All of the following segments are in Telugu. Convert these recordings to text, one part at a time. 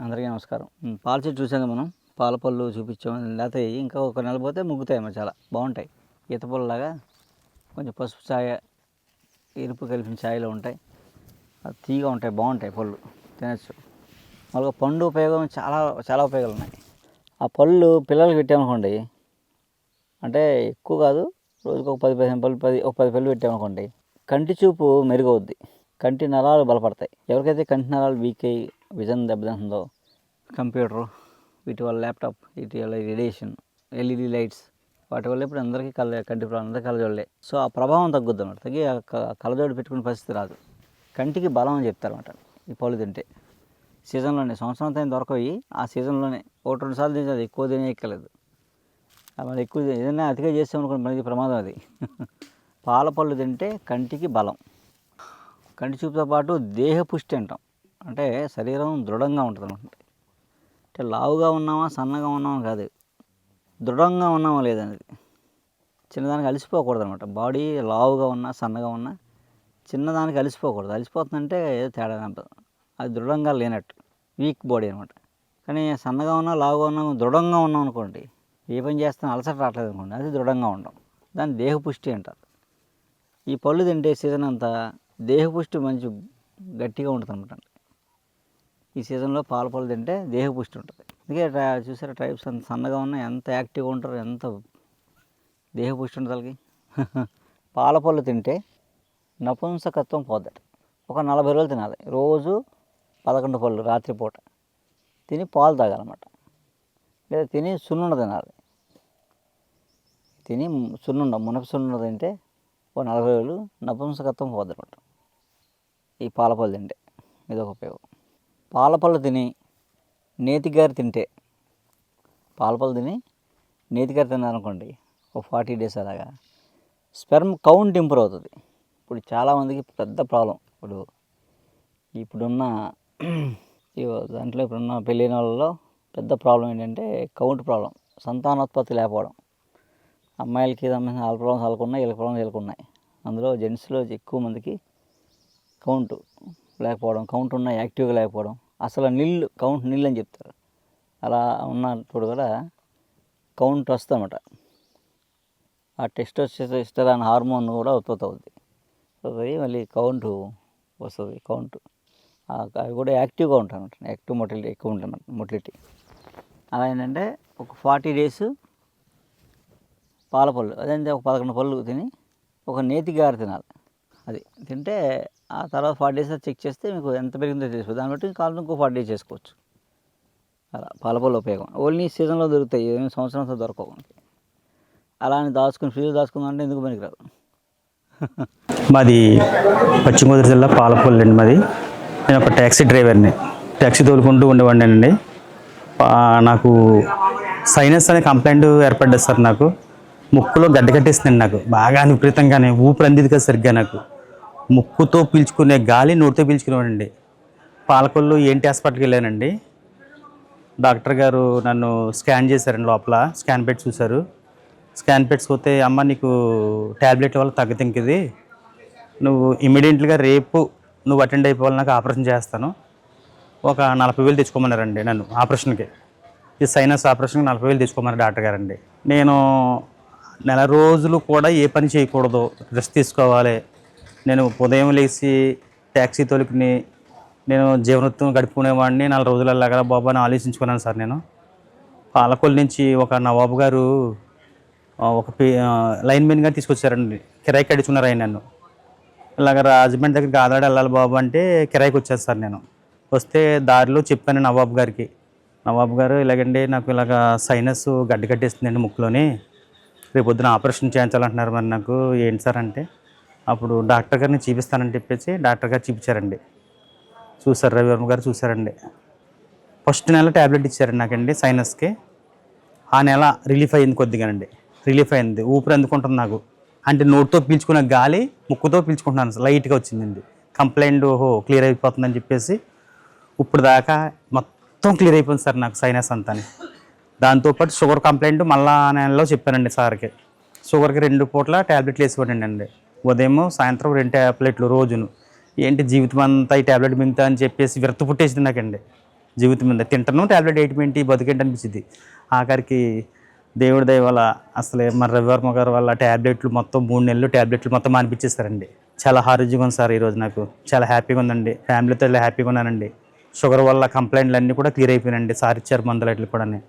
అందరికీ నమస్కారం. పాల చెట్టు చూసాం మనం. పాల పళ్ళు చూపించాం లేకపోతే ఇంకా ఒక నెల పోతే ముగ్గుతాయి చాలా. బాగుంటాయి. ఈత లాగా కొంచెం పసుపు ఛాయ ఎరుపు కలిపిన ఛాయలో ఉంటాయి. అది తీగా ఉంటాయి బాగుంటాయి పళ్ళు. తినచ్చు. మళ్ళీ పండు ఉపయోగం చాలా చాలా ఉపయోగాలు ఉన్నాయి. ఆ పళ్ళు పిల్లలకి పెట్టామనుకోండి అంటే ఎక్కువ కాదు రోజుకు ఒక పది పదిహేను పళ్ళు పది ఒక పది పళ్ళు పెట్టామనుకోండి కంటి చూపు మెరుగవుద్ది. కంటి నరాలు బలపడతాయి. ఎవరికైతే కంటి నరాలు వీక్ అయ్యి విజన్ దెబ్బతింటుందో కంప్యూటర్ వీటి వల్ల ల్యాప్టాప్ వీటి వల్ల రేడియేషన్ ఎల్ఈడి లైట్స్ వాటి వల్ల ఇప్పుడు అందరికీ కళ్ళ కంటి ప్రాబ్లం అందరికీ కళ్ళజోళ్ళే సో ఆ ప్రభావం తగ్గుద్ది అనమాట తగ్గి క- కళ్ళజోడు పెట్టుకునే పరిస్థితి రాదు. కంటికి బలం అని చెప్తారన్నమాట. ఈ పళ్ళు తింటే. సీజన్లోనే సంవత్సరం అంతా దొరకవి ఆ సీజన్లోనే ఒకటి రెండు సార్లు తినేది అది ఎక్కువ తినేయక్కర్లేదు. ఎక్కలేదు అలా ఎక్కువ ఏదైనా అతిగా చేస్తామనుకోండి మనకి ప్రమాదం అది. పాల పళ్ళు తింటే కంటికి బలం. కంటి చూపుతో పాటు దేహ పుష్టి అంటాం. అంటే శరీరం దృఢంగా ఉంటుంది అనమాట అంటే లావుగా ఉన్నామా సన్నగా ఉన్నామా కాదు. దృఢంగా ఉన్నామా లేదనేది చిన్నదానికి అలసిపోకూడదు అనమాట బాడీ లావుగా ఉన్నా సన్నగా ఉన్నా చిన్నదానికి అలసిపోకూడదు. అలసిపోతుందంటే ఏదో తేడా ఉంటుంది అది దృఢంగా లేనట్టు. వీక్ బాడీ అనమాట కానీ సన్నగా ఉన్నా లావుగా ఉన్నా దృఢంగా ఉన్నాం అనుకోండి ఏ పని చేస్తాను అలసట రావట్లేదు అనుకోండి అది దృఢంగా ఉండడం దాన్ని దేహపుష్టి అంటారు. ఈ పళ్ళు తింటే సీజన్ అంతా దేహపుష్టి మంచి గట్టిగా ఉంటుంది అనమాట ఈ సీజన్లో పాల పళ్ళు తింటే దేహపుష్టి ఉంటుంది. అందుకే చూసారా ట్రైబ్స్ అంత సన్నగా ఉన్నా ఎంత యాక్టివ్గా ఉంటారు ఎంత దేహపుష్టి ఉంటుంది వాళ్ళకి. పాల పళ్ళు తింటే నపుంసకత్వం పోద్దట ఒక నలభై రోజులు తినాలి. రోజు పదకొండు పళ్ళు రాత్రిపూట తిని పాలు తాగాలన్నమాట. లేదా తిని సున్నుండ తినాలి. తిని సున్నుండ మునప సున్నుండ తింటే ఓ నలభై రోజులు నపుంసకత్వం పోద్దనమాట ఈ పాల పళ్ళు తింటే. ఇదొక ఉపయోగం. పాలపళ్ళు తిని నేతిగారు తింటే. పాలపళ్ళు తిని నేతిగారు తిన్నారనుకోండి ఒక ఫార్టీ డేస్ అలాగా స్పెర్మ్ కౌంట్ ఇంప్రూవ్ అవుతుంది. ఇప్పుడు చాలామందికి పెద్ద ప్రాబ్లం. ఇప్పుడు ఇప్పుడున్న ఈ దాంట్లో ఇప్పుడున్న పెళ్ళైన వాళ్ళలో పెద్ద ప్రాబ్లం ఏంటంటే కౌంట్ ప్రాబ్లం సంతానోత్పత్తి లేకపోవడం. అమ్మాయిలకి సంబంధించిన వాళ్ళ ప్రాబ్లమ్స్ వాళ్ళకున్నాయి వీళ్ళకి ప్రాబ్లమ్స్ వీళ్ళకున్నాయి. అందులో జెంట్స్లో ఎక్కువ మందికి కౌంటు. లేకపోవడం కౌంట్ ఉన్న యాక్టివ్గా లేకపోవడం అసలు నిల్ కౌంట్ నిల్ అని చెప్తారు. అలా ఉన్నప్పుడు కూడా కౌంట్ వస్తుందన్నమాట. ఆ టెస్టోస్టెరాన్ హార్మోన్ కూడా ఉత్పత్తి అవుద్ది. అవుతుంది మళ్ళీ కౌంట్ వస్తుంది కౌంట్. అవి కూడా యాక్టివ్గా ఉంటాయి అనమాట యాక్టివ్ మొటిలిటీ ఎక్కువ ఉంటుంది మొటిలిటీ. అలా ఏంటంటే ఒక ఫార్టీ డేస్ పాల పళ్ళు అదే ఒక పదకొండు పళ్ళు తిని ఒక నేతి గారి తినాలి. అది తింటే ఆ తర్వాత ఫార్టీ డేస్ చెక్ చేస్తే మీకు ఎంత పెరిగిందో తెలుసు. దాన్ని బట్టి కాలం ఇంకో ఫార్టీ డేస్ చేసుకోవచ్చు. అలా పాల ఉపయోగం. ఓన్లీ సీజన్లో దొరుకుతాయి. ఏమి సంవత్సరం అంతా దొరకవు అలా అని దాచుకుని ఫ్రీజ్ దాచుకుందామంటే ఎందుకు పనికిరాదు? మాది పశ్చిమ గోదావరి జిల్లా పాలపల్లి అండి మాది. నేను ఒక ట్యాక్సీ డ్రైవర్ని. ట్యాక్సీ తోలుకుంటూ అండి నాకు సైనస్ అనే కంప్లైంట్ ఏర్పడ్డది సార్ నాకు. ముక్కులో గడ్డ కట్టేసిందండి నాకు. బాగా విపరీతంగానే ఊపిరి అందిది కదా సరిగ్గా నాకు. ముక్కుతో పీల్చుకునే గాలి నోటితో పీల్చుకునేవాడండి పాలకొల్లు ఏంటి హాస్పిటల్కి వెళ్ళానండి. డాక్టర్ గారు నన్ను స్కాన్ చేశారండి లోపల స్కాన్ పెట్టి చూశారు. స్కాన్ పెట్టి పోతే అమ్మ నీకు ట్యాబ్లెట్ వల్ల తగ్గుతుంది నువ్వు ఇమీడియట్గా రేపు నువ్వు అటెండ్ అయిపోవాలి నాకు ఆపరేషన్ చేస్తాను. ఒక నలభై వేలు తెచ్చుకోమన్నారండి నన్ను ఆపరేషన్కి. ఈ సైనస్ ఆపరేషన్కి నలభై వేలు తెచ్చుకోమన్నారు డాక్టర్ గారండి. నేను నెల రోజులు కూడా ఏ పని చేయకూడదు. రెస్ట్ తీసుకోవాలి. నేను ఉదయం లేచి ట్యాక్సీ తోలుకుని నేను జీవనోత్తం గడుపుకునేవాడిని. నాలుగు రోజులు అలాగా బాబు అని ఆలోచించుకున్నాను సార్ నేను. పాలకొల్లు నుంచి ఒక నవాబు గారు ఒక పే లైన్మెన్గా తీసుకొచ్చారండి. కిరాయి కడుచుకున్నారు ఆయన నన్ను. ఇలాగ రాజమండ్రి దగ్గర గాదాడ వెళ్ళాలి బాబు అంటే కిరాయికి వచ్చాను సార్ నేను. వస్తే దారిలో చెప్పాను నవాబు గారికి. నవాబు గారు ఇలాగండి నాకు ఇలాగ సైనస్ గడ్డ కట్టేస్తుందండి ముక్కులోని. రేపు పొద్దున ఆపరేషన్ చేయించాలంటున్నారు మరి నాకు. ఏంటి సార్ అంటే అప్పుడు డాక్టర్ గారిని చూపిస్తానని చెప్పేసి డాక్టర్ గారు చూపించారండి. చూసారు రవివర్మ గారు చూసారండి ఫస్ట్ నెల ట్యాబ్లెట్ ఇచ్చారండి నాకండి సైనస్కి. ఆ నెల రిలీఫ్ అయింది కొద్దిగానండి. రిలీఫ్ అయింది ఊపిరి అందుకుంటుంది నాకు. అంటే నోటితో పీల్చుకున్న గాలి ముక్కుతో పీల్చుకుంటున్నాను. లైట్గా వచ్చిందండి. కంప్లైంట్ ఓహో క్లియర్ అయిపోతుందని చెప్పేసి ఇప్పుడు దాకా మొత్తం క్లియర్ అయిపోయింది సార్ నాకు సైనస్ అంతాని. దాంతోపాటు షుగర్ కంప్లైంట్ మళ్ళా ఆ నెలలో చెప్పానండి సార్కి. షుగర్కి రెండు పూట్ల ట్యాబ్లెట్లు వేసుకోండి అండి. ఉదయం సాయంత్రం రెండు ట్యాబ్లెట్లు రోజును. ఏంటి జీవితం అంతా ఈ ట్యాబ్లెట్ మింగుతా అని చెప్పేసి విరత పుట్టేసింది నాకండి. జీవితం మీద తింటాను ట్యాబ్లెట్ ఎయిట్మెంట్ బతికేంటి అనిపించింది. ఆఖరికి దేవుడి దయ వల్ల అసలే మన రవివర్మ గారు వల్ల ట్యాబ్లెట్లు మొత్తం మూడు నెలలు ట్యాబ్లెట్లు మొత్తం అనిపించేస్తారండి చాలా హారిజ్గా ఉంది సార్ ఈరోజు నాకు. చాలా హ్యాపీగా ఉందండి. ఫ్యామిలీతో ఇలా హ్యాపీగా ఉన్నానండి. షుగర్ వల్ల కంప్లైంట్లు అన్నీ కూడా క్లియర్ అయిపోయినాయండి. సార్ ఇచ్చారు మందులు అట్లు కూడా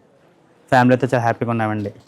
ఫ్యామిలీతో చాలా హ్యాపీగా ఉన్నామండి.